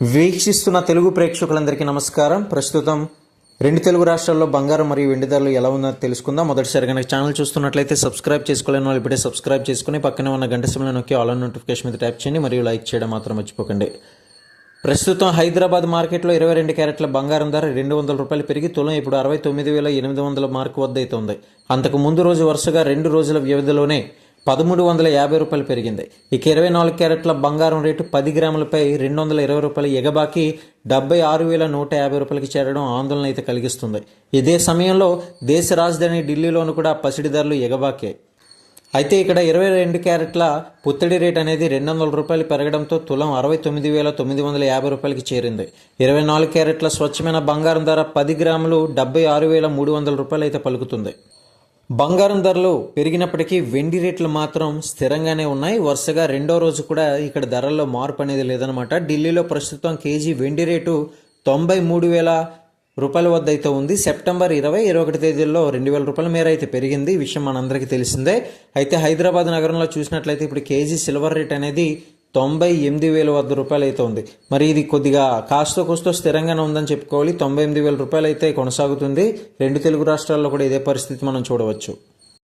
వీక్షిస్తున్న తెలుగు ప్రేక్షకులందరికీ నమస్కారం. ప్రస్తుతం రెండు తెలుగు రాష్ట్రాల్లో బంగారం మరియు వెండి ధరలు ఎలా ఉందో తెలుసుకుందాం. మొదటిసారి కనుక ఛానల్ చూస్తున్నట్లయితే సబ్స్క్రైబ్ చేసుకోలేని వాళ్ళు ఇప్పుడే సబ్స్క్రైబ్ చేసుకుని పక్కనే ఉన్న గంట సమయంలో నొక్కి ఆల్ నోటిఫికేషన్ మీద ట్యాప్ చేయండి. మరియు లైక్ చేయడం మాత్రం మర్చిపోకండి. ప్రస్తుతం హైదరాబాద్ మార్కెట్లో ఇరవై రెండు క్యారెట్ల బంగారం ధర రెండు వందల రూపాయలు పెరిగి తులం ఇప్పుడు అరవై తొమ్మిది వేల ఎనిమిది వందల మార్కు వద్ద అయితే ఉంది. అంతకు ముందు రోజు వరుసగా రెండు రోజుల వ్యవధిలోనే పదమూడు వందల యాభై రూపాయలు పెరిగింది. ఇక ఇరవై నాలుగు క్యారెట్ల బంగారం రేటు పది గ్రాములపై రెండు వందల ఇరవై రూపాయలు ఎగబాకి డెబ్బై ఆరు వేల నూట యాభై రూపాయలకి చేరడం ఆందోళన అయితే కలిగిస్తుంది. ఇదే సమయంలో దేశ రాజధాని ఢిల్లీలోను కూడా పసిడి ధరలు ఎగబాకాయి అయితే ఇక్కడ ఇరవై రెండు క్యారెట్ల పుత్తడి రేట్ అనేది రెండు వందల రూపాయలు పెరగడంతో తులం అరవై తొమ్మిది వేల తొమ్మిది వందల యాభై రూపాయలకి చేరింది. ఇరవై నాలుగు క్యారెట్ల స్వచ్ఛమైన బంగారం ధర పది గ్రాములు డెబ్బై ఆరు వేల మూడు వందల రూపాయలు అయితే పలుకుతుంది. బంగారం ధరలు పెరిగినప్పటికీ వెండి రేట్లు మాత్రం స్థిరంగానే ఉన్నాయి. వరుసగా రెండో రోజు కూడా ఇక్కడ ధరల్లో మార్పు అనేది లేదనమాట ఢిల్లీలో ప్రస్తుతం కేజీ వెండి రేటు తొంభై మూడు వేల రూపాయల వద్ద అయితే ఉంది. సెప్టెంబర్ ఇరవై ఇరవై ఒకటి తేదీల్లో రెండు వేల రూపాయల మేర అయితే పెరిగింది. ఈ విషయం మనందరికీ తెలిసిందే. అయితే హైదరాబాద్ నగరంలో చూసినట్లయితే ఇప్పుడు కేజీ సిల్వర్ రేట్ అనేది తొంభై ఎనిమిది వేల వద్ద రూపాయలు అయితే ఉంది. మరి ఇది కొద్దిగా కాస్తో కూస్తో స్థిరంగానే ఉందని చెప్పుకోవాలి. తొంభై ఎనిమిది వేల రూపాయలు అయితే కొనసాగుతుంది. రెండు తెలుగు రాష్ట్రాల్లో కూడా ఇదే పరిస్థితి మనం చూడవచ్చు.